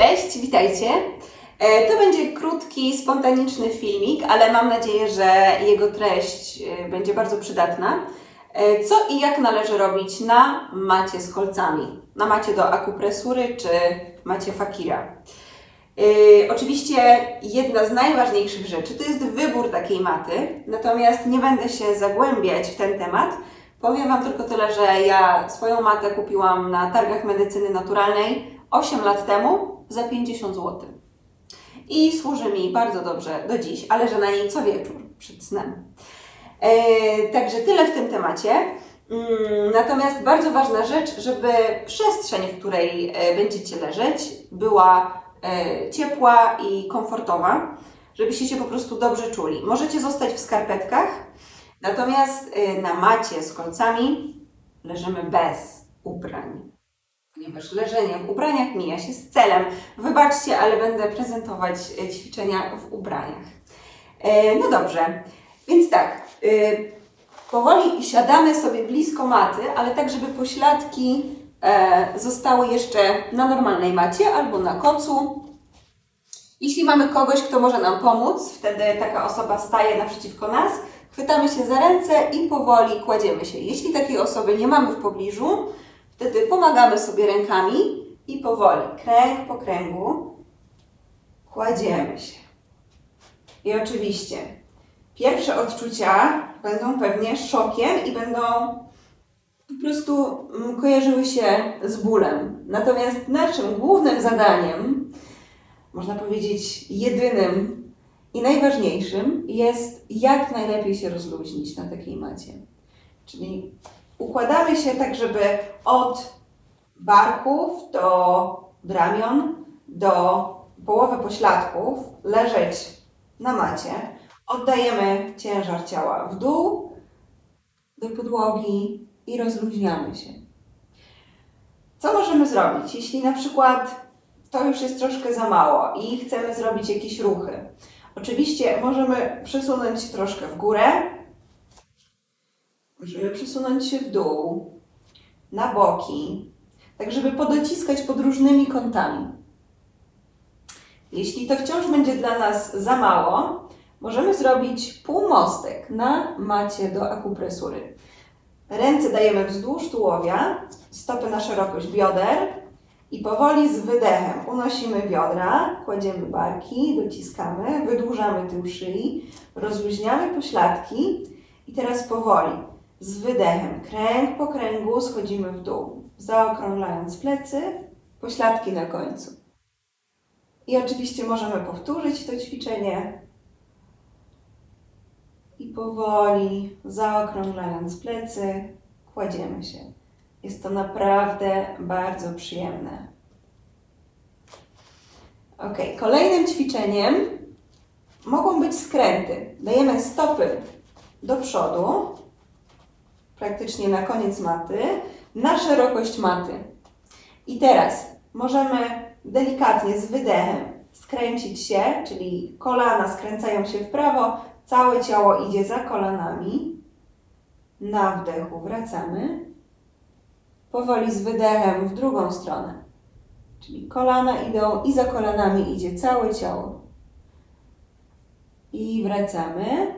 Cześć, witajcie. E, To będzie krótki, spontaniczny filmik, ale mam nadzieję, że jego treść e, będzie bardzo przydatna. E, Co i jak należy robić na macie z kolcami? Na macie do akupresury czy macie fakira? Oczywiście jedna z najważniejszych rzeczy to jest wybór takiej maty, natomiast nie będę się zagłębiać w ten temat. Powiem Wam tylko tyle, że ja swoją matę kupiłam na targach medycyny naturalnej 8 lat temu za 50 zł. I służy mi bardzo dobrze do dziś, ale że na niej co wieczór przed snem. E, także tyle w tym temacie. Mm, Natomiast bardzo ważna rzecz, żeby przestrzeń, w której e, będziecie leżeć, była e, ciepła i komfortowa, żebyście się po prostu dobrze czuli. Możecie zostać w skarpetkach, natomiast e, na macie z kolcami leżymy bez ubrań ponieważ leżenie w ubraniach mija się z celem. Wybaczcie, ale będę prezentować e, ćwiczenia w ubraniach. E, No dobrze, więc tak, e, powoli siadamy sobie blisko maty, ale tak, żeby pośladki zostały jeszcze na normalnej macie albo na kocu. Jeśli mamy kogoś, kto może nam pomóc, wtedy taka osoba staje naprzeciwko nas, chwytamy się za ręce i powoli kładziemy się. Jeśli takiej osoby nie mamy w pobliżu, Wtedy pomagamy sobie rękami i powoli, kręg po kręgu, kładziemy się. I oczywiście pierwsze odczucia będą pewnie szokiem i będą po prostu mm, kojarzyły się z bólem. Natomiast naszym głównym zadaniem, można powiedzieć jedynym i najważniejszym, jest jak najlepiej się rozluźnić na takiej macie. Czyli układamy się tak, żeby od barków do ramion, do połowy pośladków leżeć na macie. Oddajemy ciężar ciała w dół, do podłogi i rozluźniamy się. Co możemy zrobić, jeśli na przykład to już jest troszkę za mało i chcemy zrobić jakieś ruchy? Oczywiście możemy przesunąć troszkę w górę, Możemy przesunąć się w dół, na boki, tak żeby podociskać pod różnymi kątami. Jeśli to wciąż będzie dla nas za mało, możemy zrobić półmostek na macie do akupresury. Ręce dajemy wzdłuż tułowia, stopy na szerokość bioder i powoli z wydechem unosimy biodra, kładziemy barki, dociskamy, wydłużamy tył szyi, rozluźniamy pośladki i teraz powoli z wydechem, kręg po kręgu schodzimy w dół, zaokrąglając plecy, pośladki na końcu. I oczywiście możemy powtórzyć to ćwiczenie i powoli zaokrąglając plecy, kładziemy się. Jest to naprawdę bardzo przyjemne. Ok, kolejnym ćwiczeniem mogą być skręty. Dajemy stopy do przodu, praktycznie na koniec maty, na szerokość maty. I teraz możemy delikatnie z wydechem skręcić się, czyli kolana skręcają się w prawo, całe ciało idzie za kolanami. Na wdechu wracamy. Powoli z wydechem w drugą stronę. Czyli kolana idą i za kolanami idzie całe ciało. I wracamy.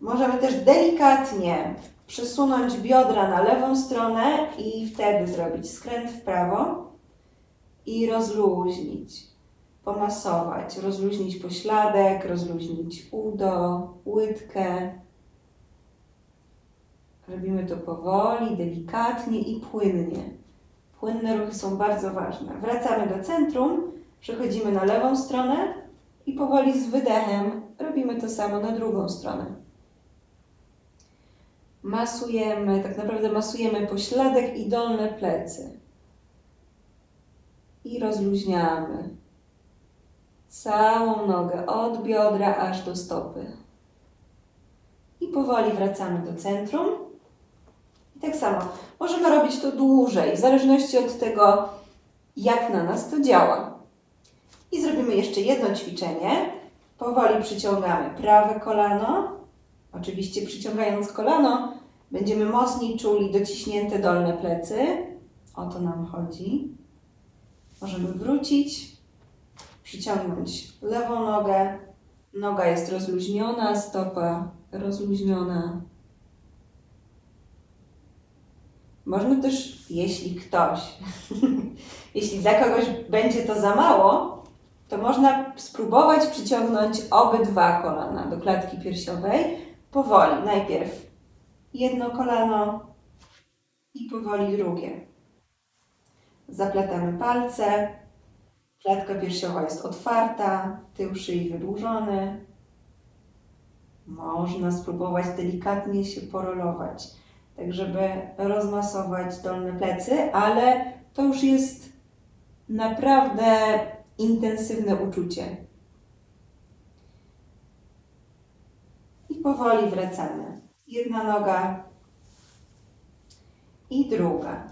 Możemy też delikatnie przesunąć biodra na lewą stronę i wtedy zrobić skręt w prawo i rozluźnić, pomasować, rozluźnić pośladek, rozluźnić udo, łydkę. Robimy to powoli, delikatnie i płynnie. Płynne ruchy są bardzo ważne. Wracamy do centrum, przechodzimy na lewą stronę i powoli z wydechem robimy to samo na drugą stronę masujemy, tak naprawdę masujemy pośladek i dolne plecy. I rozluźniamy całą nogę od biodra aż do stopy. I powoli wracamy do centrum. I tak samo możemy robić to dłużej, w zależności od tego, jak na nas to działa. I zrobimy jeszcze jedno ćwiczenie. Powoli przyciągamy prawe kolano, Oczywiście przyciągając kolano, będziemy mocniej czuli dociśnięte dolne plecy. O to nam chodzi. Możemy wrócić przyciągnąć lewą nogę. Noga jest rozluźniona, stopa rozluźniona. Można też, jeśli ktoś, jeśli dla kogoś będzie to za mało, to można spróbować przyciągnąć obydwa kolana do klatki piersiowej powoli. Najpierw jedno kolano i powoli drugie. Zaplatamy palce. Klatka piersiowa jest otwarta, tył szyi wydłużony. Można spróbować delikatnie się porolować, tak żeby rozmasować dolne plecy, ale to już jest naprawdę intensywne uczucie. Powoli wracamy. Jedna noga i druga.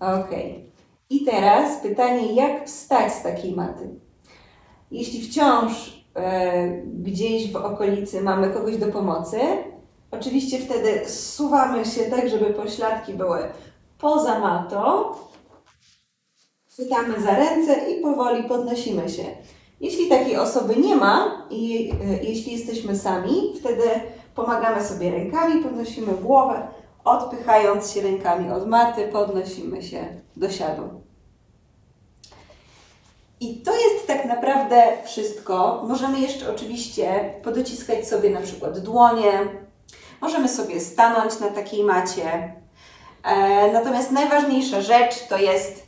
Ok. I teraz pytanie, jak wstać z takiej maty? Jeśli wciąż e, gdzieś w okolicy mamy kogoś do pomocy, oczywiście wtedy zsuwamy się tak, żeby pośladki były poza matą. Chwytamy za ręce i powoli podnosimy się. Jeśli takiej osoby nie ma i e, jeśli jesteśmy sami, wtedy pomagamy sobie rękami, podnosimy głowę, odpychając się rękami od maty, podnosimy się do siadu. I to jest tak naprawdę wszystko. Możemy jeszcze oczywiście podociskać sobie na przykład dłonie, możemy sobie stanąć na takiej macie. E, natomiast najważniejsza rzecz to jest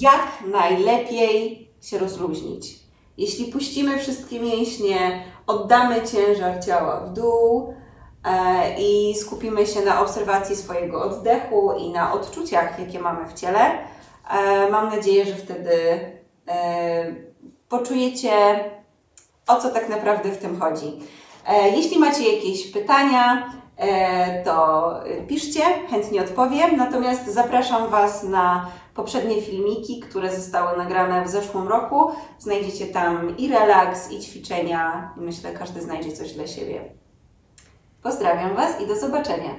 jak najlepiej się rozluźnić. Jeśli puścimy wszystkie mięśnie, oddamy ciężar ciała w dół e, i skupimy się na obserwacji swojego oddechu i na odczuciach, jakie mamy w ciele, e, mam nadzieję, że wtedy e, poczujecie, o co tak naprawdę w tym chodzi. E, Jeśli macie jakieś pytania, e, to piszcie, chętnie odpowiem. Natomiast zapraszam Was na poprzednie filmiki, które zostały nagrane w zeszłym roku. Znajdziecie tam i relaks, i ćwiczenia. I myślę, każdy znajdzie coś dla siebie. Pozdrawiam Was i do zobaczenia.